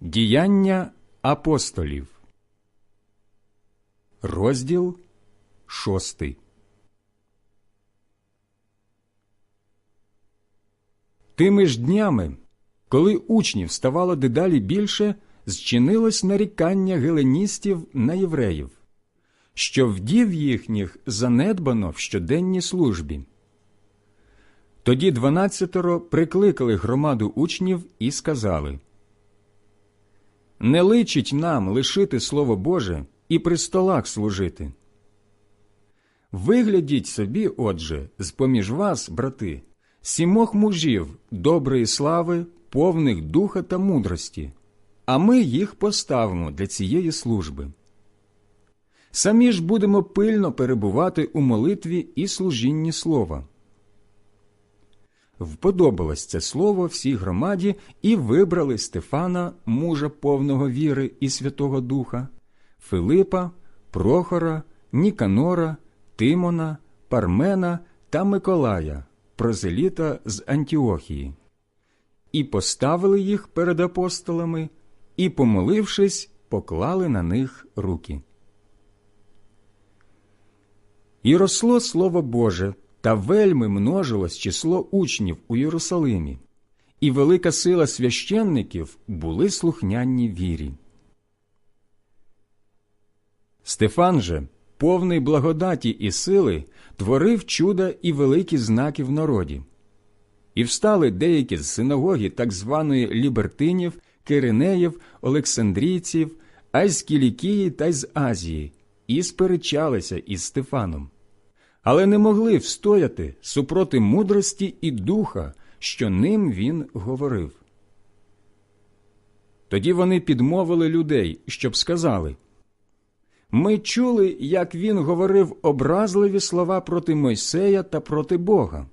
Діяння апостолів, розділ шостий. Тими ж днями, коли учнів ставало дедалі більше, зчинилось нарікання геленістів на євреїв, що вдів їхніх занедбано в щоденній службі. Тоді дванадцятеро прикликали громаду учнів і сказали Не личить нам лишити Слово Боже і при столах служити. Виглядіть собі, отже, з поміж вас, брати, сімох мужів доброї слави, повних духа та мудрості, а ми їх поставимо для цієї служби. Самі ж будемо пильно перебувати у молитві і служінні слова. Вподобалось це слово всій громаді і вибрали Стефана, мужа повного віри і Святого Духа, Филипа, Прохора, Ніканора, Тимона, Пармена та Миколая, прозеліта з Антіохії, і поставили їх перед апостолами, і, помолившись, поклали на них руки. І росло Слово Боже, та вельми множилось число учнів у Єрусалимі, і велика сила священників були слухняні вірі. Стефан же, повний благодаті і сили, творив чуда і великі знаки в народі. І встали деякі з синагоги так званої лібертинів, киринеїв, олександрійців, а та й з Азії, і сперечалися із Стефаном але не могли встояти супроти мудрості і духа, що ним він говорив. Тоді вони підмовили людей, щоб сказали Ми чули, як він говорив образливі слова проти Мойсея та проти Бога,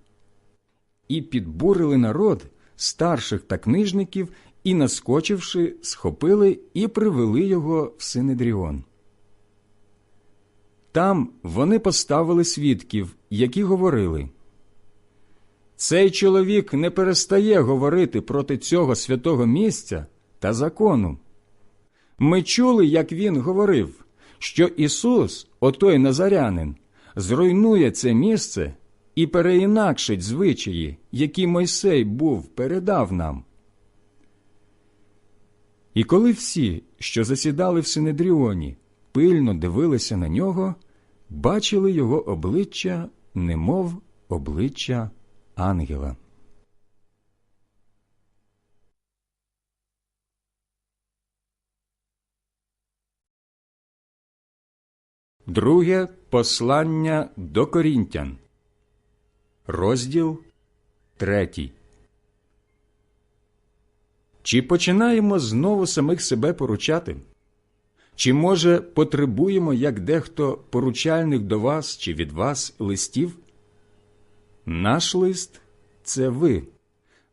і підбурили народ, старших та книжників, і, наскочивши, схопили і привели його в Синедріон. Там вони поставили свідків, які говорили Цей чоловік не перестає говорити проти цього святого місця та закону. Ми чули, як він говорив, що Ісус, отой Назарянин, зруйнує це місце і переінакшить звичаї, які Мойсей був передав нам. І коли всі, що засідали в Синедріоні, пильно дивилися на нього, бачили його обличчя, немов обличчя ангела. Друге послання до Корінтян, розділ третій. Чи починаємо знову самих себе поручати? Чи, може, потребуємо, як дехто поручальних до вас чи від вас листів? Наш лист це ви,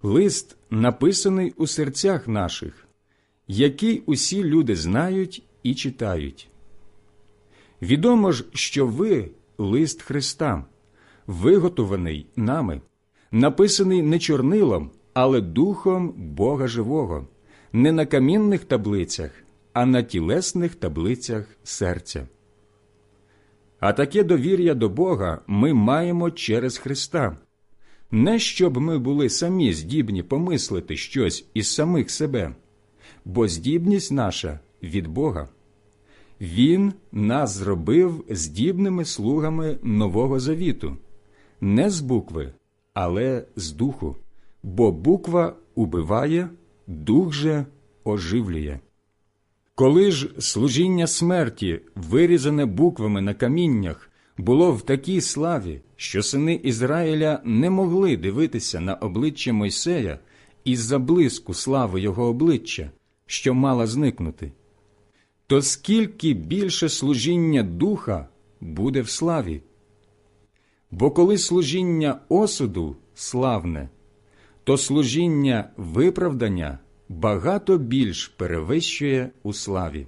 лист, написаний у серцях наших, який усі люди знають і читають. Відомо ж, що ви лист Христа, виготований нами, написаний не чорнилом, але духом Бога Живого, не на камінних таблицях а на тілесних таблицях серця. А таке довір'я до Бога ми маємо через Христа, не щоб ми були самі здібні помислити щось із самих себе, бо здібність наша від Бога. Він нас зробив здібними слугами Нового Завіту, не з букви, але з духу, бо буква убиває, дух же оживлює. Коли ж служіння смерті, вирізане буквами на каміннях, було в такій славі, що сини Ізраїля не могли дивитися на обличчя Мойсея із за блиску слави його обличчя, що мала зникнути, то скільки більше служіння духа буде в славі? Бо коли служіння осуду славне, то служіння виправдання багато більш перевищує у славі.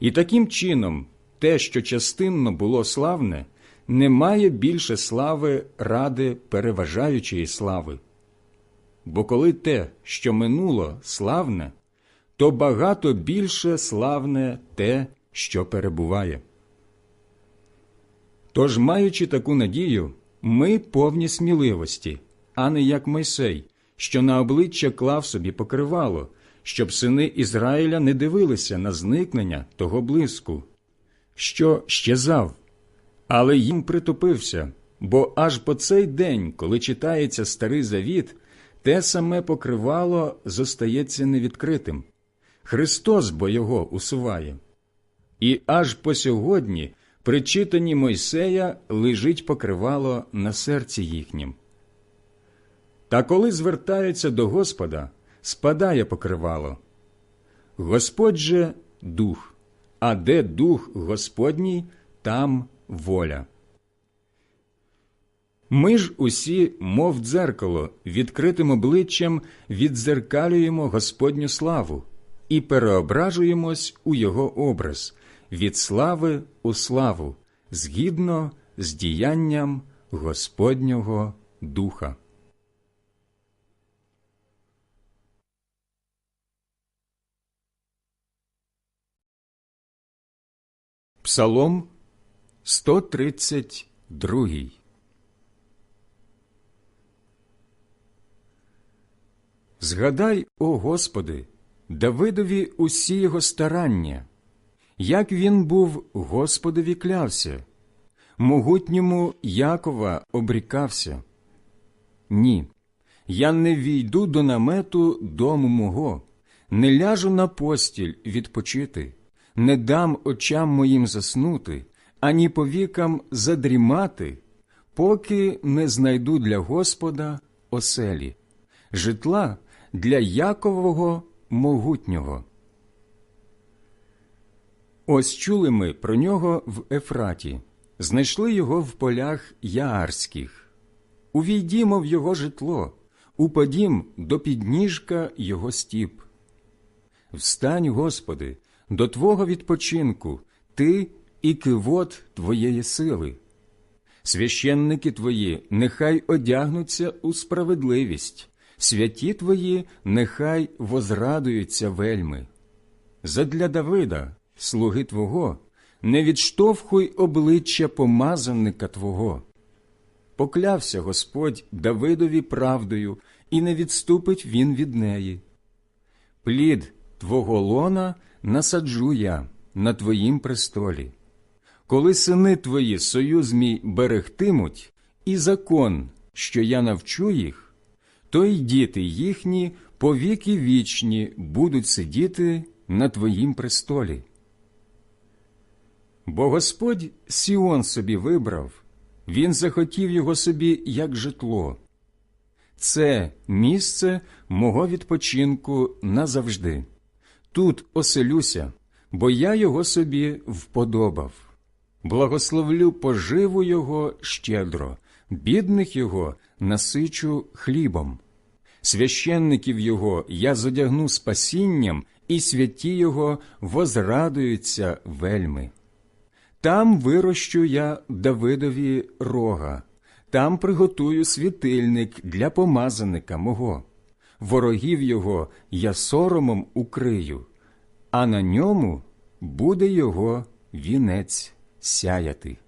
І таким чином те, що частинно було славне, не має більше слави ради переважаючої слави. Бо коли те, що минуло славне, то багато більше славне те, що перебуває. Тож, маючи таку надію, ми повні сміливості, а не як Мойсей, що на обличчя клав собі покривало, щоб сини Ізраїля не дивилися на зникнення того блиску, що щезав, але їм притупився, бо аж по цей день, коли читається старий завіт, те саме покривало зостається невідкритим. Христос бо його усуває. І аж по сьогодні при читанні Мойсея лежить покривало на серці їхнім. Та коли звертаються до Господа, спадає покривало. Господь же дух, а де дух Господній, там воля. Ми ж усі, мов дзеркало, відкритим обличчям віддзеркалюємо Господню славу і переображуємось у Його образ від слави у славу, згідно з діянням Господнього Духа. Псалом 132 Згадай, о Господи, Давидові усі його старання, як він був Господові клявся, могутньому Якова обрікався. Ні, я не війду до намету дому мого, не ляжу на постіль відпочити, не дам очам моїм заснути, ані повікам задрімати, поки не знайду для Господа оселі, житла для Якового могутнього. Ось чули ми про нього в Ефраті, знайшли його в полях Яарських. Увійдімо в його житло, упадім до підніжка його стіп. Встань, Господи, до Твого відпочинку, Ти і кивот Твоєї сили. Священники Твої нехай одягнуться у справедливість, святі Твої нехай возрадуються вельми. Задля Давида, слуги Твого, не відштовхуй обличчя помазанника Твого. Поклявся Господь Давидові правдою, і не відступить він від неї. Плід Твого лона насаджу я на Твоїм престолі. Коли сини Твої союз мій берегтимуть, і закон, що я навчу їх, то й діти їхні повіки вічні будуть сидіти на Твоїм престолі. Бо Господь Сіон собі вибрав, Він захотів його собі як житло. Це місце мого відпочинку назавжди. Тут оселюся, бо я його собі вподобав. Благословлю поживу його щедро, бідних його насичу хлібом. Священників його я зодягну спасінням, і святі його возрадуються вельми. Там вирощу я Давидові рога, там приготую світильник для помазаника мого. Ворогів його я соромом укрию, а на ньому буде його вінець сяяти.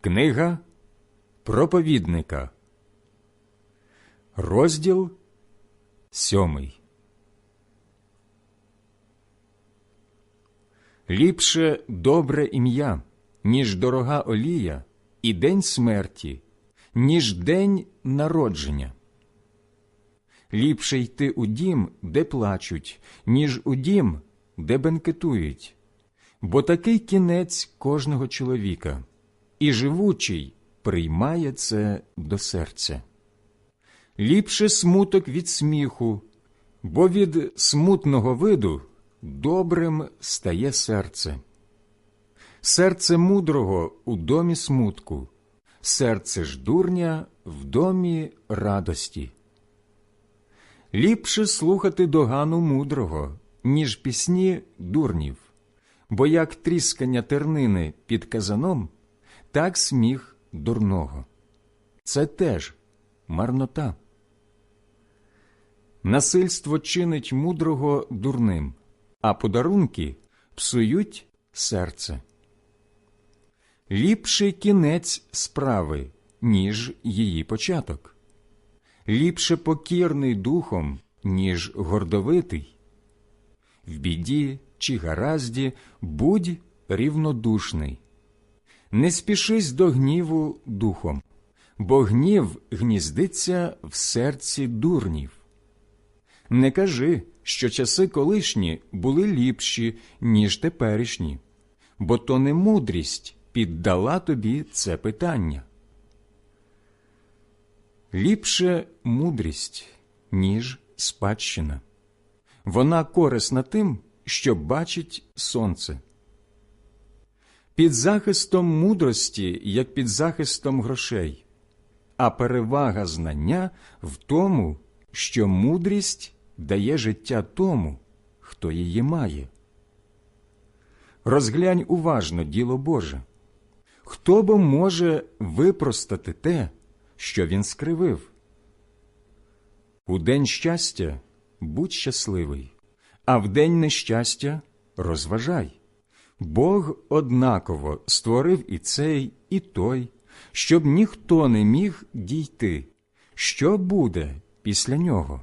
Книга проповідника, розділ сьомий. Ліпше добре ім'я, ніж дорога олія, і день смерті, ніж день народження. Ліпше йти у дім, де плачуть, ніж у дім, де бенкетують, бо такий кінець кожного чоловіка, і живучий приймає це до серця. Ліпше смуток від сміху, бо від смутного виду добрим стає серце. Серце мудрого у домі смутку, серце ж дурня в домі радості. Ліпше слухати догану мудрого, ніж пісні дурнів, бо як тріскання тернини під казаном, так сміх дурного. Це теж марнота. Насильство чинить мудрого дурним, а подарунки псують серце. Ліпший кінець справи, ніж її початок. Ліпше покірний духом, ніж гордовитий. В біді чи гаразді будь рівнодушний. Не спішись до гніву духом, бо гнів гніздиться в серці дурнів. Не кажи, що часи колишні були ліпші, ніж теперішні, бо то не мудрість піддала тобі це питання. Ліпше мудрість, ніж спадщина. Вона корисна тим, що бачить сонце. Під захистом мудрості, як під захистом грошей, а перевага знання в тому, що мудрість дає життя тому, хто її має. Розглянь уважно діло Боже. Хто бо може випростати те, що він скривив? У день щастя будь щасливий, а в день нещастя розважай. Бог однаково створив і цей, і той, щоб ніхто не міг дійти, що буде після нього.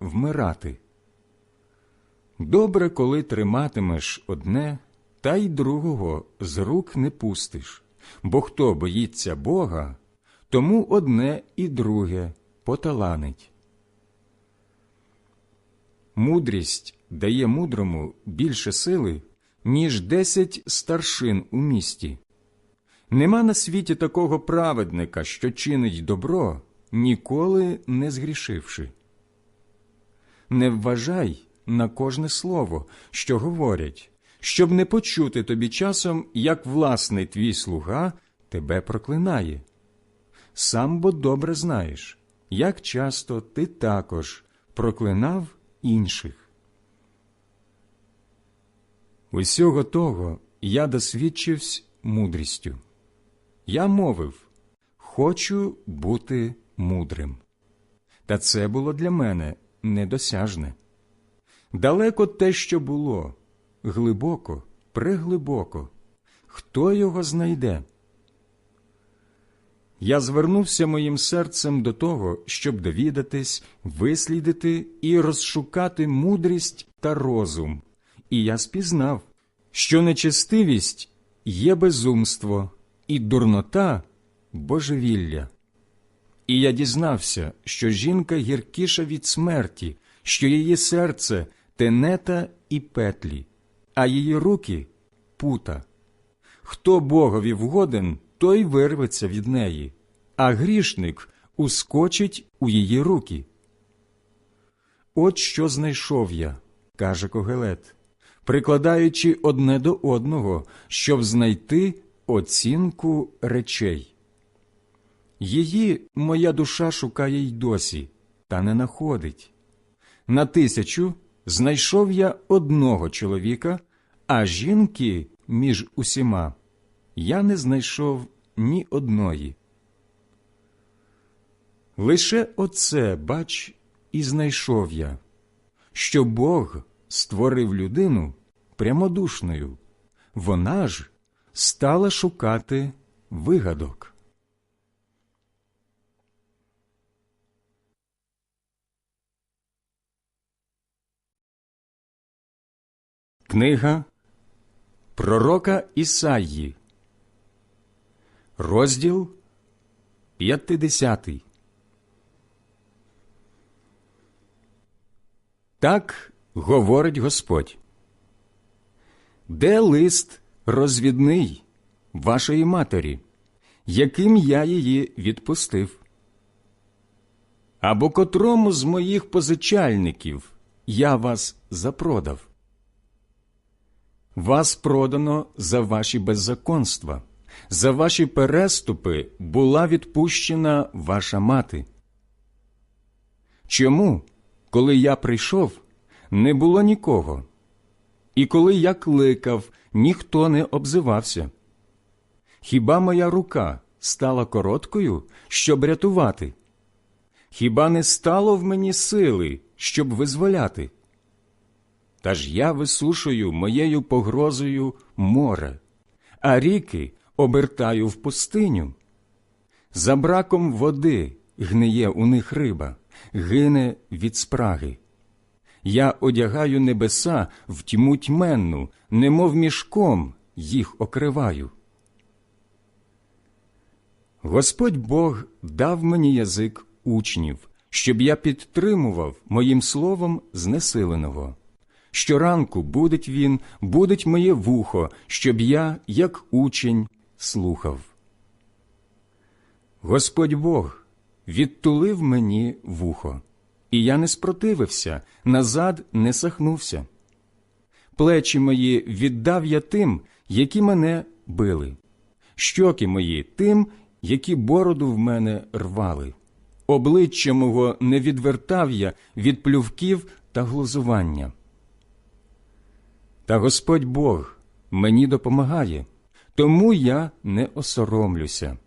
вмирати. Добре, коли триматимеш одне, та й другого з рук не пустиш, бо хто боїться Бога, тому одне і друге поталанить. Мудрість дає мудрому більше сили, ніж десять старшин у місті. Нема на світі такого праведника, що чинить добро, ніколи не згрішивши. Не вважай на кожне слово, що говорять, щоб не почути тобі часом, як власний твій слуга тебе проклинає. Сам бо добре знаєш, як часто ти також проклинав інших. Усього того я досвідчився мудрістю. Я мовив Хочу бути мудрим. Та це було для мене недосяжне. Далеко те, що було, глибоко, преглибоко. Хто його знайде? Я звернувся моїм серцем до того, щоб довідатись, вислідити і розшукати мудрість та розум, і я спізнав, що нечестивість є безумство, і дурнота божевілля. І я дізнався, що жінка гіркіша від смерті, що її серце тенета і петлі, а її руки пута. Хто Богові вгоден, той вирветься від неї, а грішник ускочить у її руки. От що знайшов я, каже Когелет, прикладаючи одне до одного, щоб знайти оцінку речей. Її моя душа шукає й досі, та не находить. На тисячу знайшов я одного чоловіка, а жінки між усіма я не знайшов ні одної. Лише оце, бач, і знайшов я, що Бог створив людину прямодушною, вона ж стала шукати вигадок. Книга Пророка Ісаї, розділ 50. Так говорить Господь. Де лист розвідний вашої матері, яким я її відпустив? Або котрому з моїх позичальників я вас запродав? Вас продано за ваші беззаконства, за ваші переступи була відпущена ваша мати. Чому, коли я прийшов, не було нікого, і коли я кликав, ніхто не обзивався? Хіба моя рука стала короткою, щоб рятувати? Хіба не стало в мені сили, щоб визволяти? Та ж я висушую моєю погрозою море, а ріки обертаю в пустиню. За браком води гниє у них риба, гине від спраги. Я одягаю небеса в тьму тьменну, немов мішком їх окриваю. Господь Бог дав мені язик учнів, щоб я підтримував моїм словом знесиленого. Щоранку будить він, будить моє вухо, щоб я, як учень, слухав. Господь Бог відтулив мені вухо, і я не спротивився, назад не сахнувся. Плечі мої віддав я тим, які мене били, щоки мої тим, які бороду в мене рвали. Обличчя мого не відвертав я від плювків та глузування. Та Господь Бог мені допомагає, тому я не осоромлюся,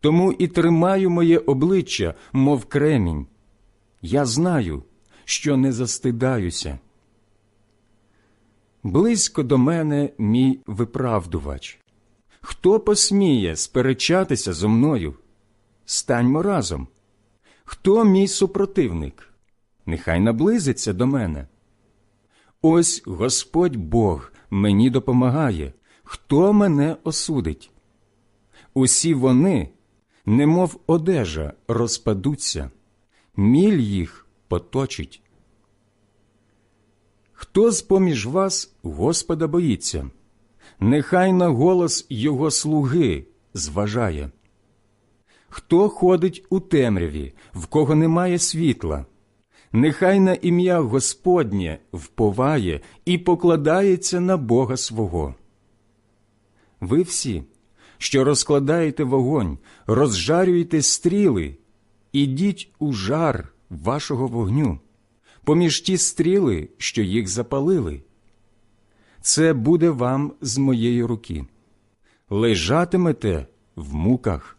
тому і тримаю моє обличчя, мов кремінь. Я знаю, що не застидаюся. Близько до мене мій виправдувач. Хто посміє сперечатися зо мною? Станьмо разом. Хто мій супротивник? Нехай наблизиться до мене. Ось Господь Бог мені допомагає, хто мене осудить. Усі вони, немов одежа, розпадуться, міль їх поточить. Хто з поміж вас Господа боїться, нехай на голос Його слуги зважає. Хто ходить у темряві, в кого немає світла, нехай на ім'я Господнє вповає і покладається на Бога свого. Ви всі, що розкладаєте вогонь, розжарюєте стріли, ідіть у жар вашого вогню, поміж ті стріли, що їх запалили. Це буде вам з моєї руки. Лежатимете в муках